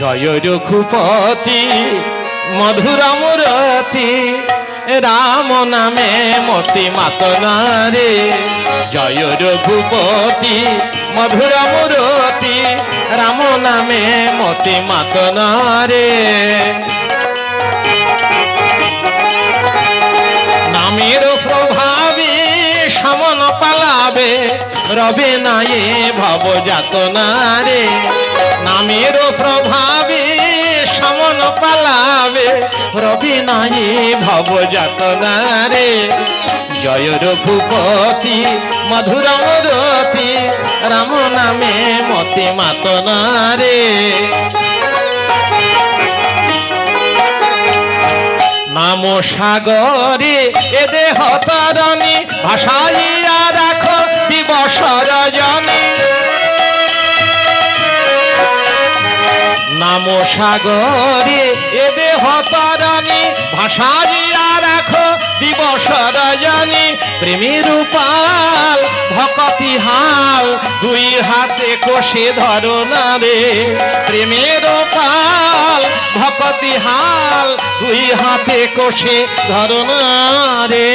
জয় রঘুপতি মধুর মুরতি রাম নামে মতি মাতনারে জয় রঘুপতি মধুর মুরতি রাম নামে মতি মাতনারে নামের প্রভাবে সমন পালাবে, রবে নাই ভব যাতনারে নামের প্রভাবে সমন পালাবে। রবে নাই ভব যাতনারে জয় রঘুপতি মধুর রতি রাম নামে মতি মাতনারে। নাম সাগরে এ দেহ তরণী ভাসাইয়া নাম সাগরে, এ দেহ তরণী ভাসাইয়া রাখো দিবস রজনী। প্রেমের উপাল ভকতি হাল, দুই হাতে কষে ধরো না রে। প্রেমের পাল ভকতি হাল, দুই হাতে কষে ধরো না রে।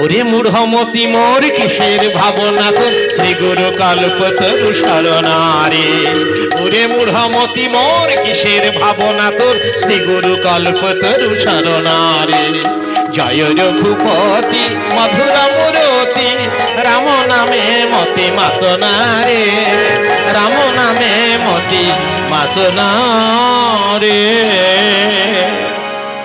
ওরে মূঢ়মতি মোর কিসের ভাবনা শ্রী গুরু কল্পতরু শরণারে মূঢ়মতি মোর কিসের ভাবনা তোর? শ্রী গুরু কল্পতরু শরণারে। জয় রঘুপতি মধুর মুরতি রাম নামে মতি মাতনারে। রাম নামে মতি মাতনারে।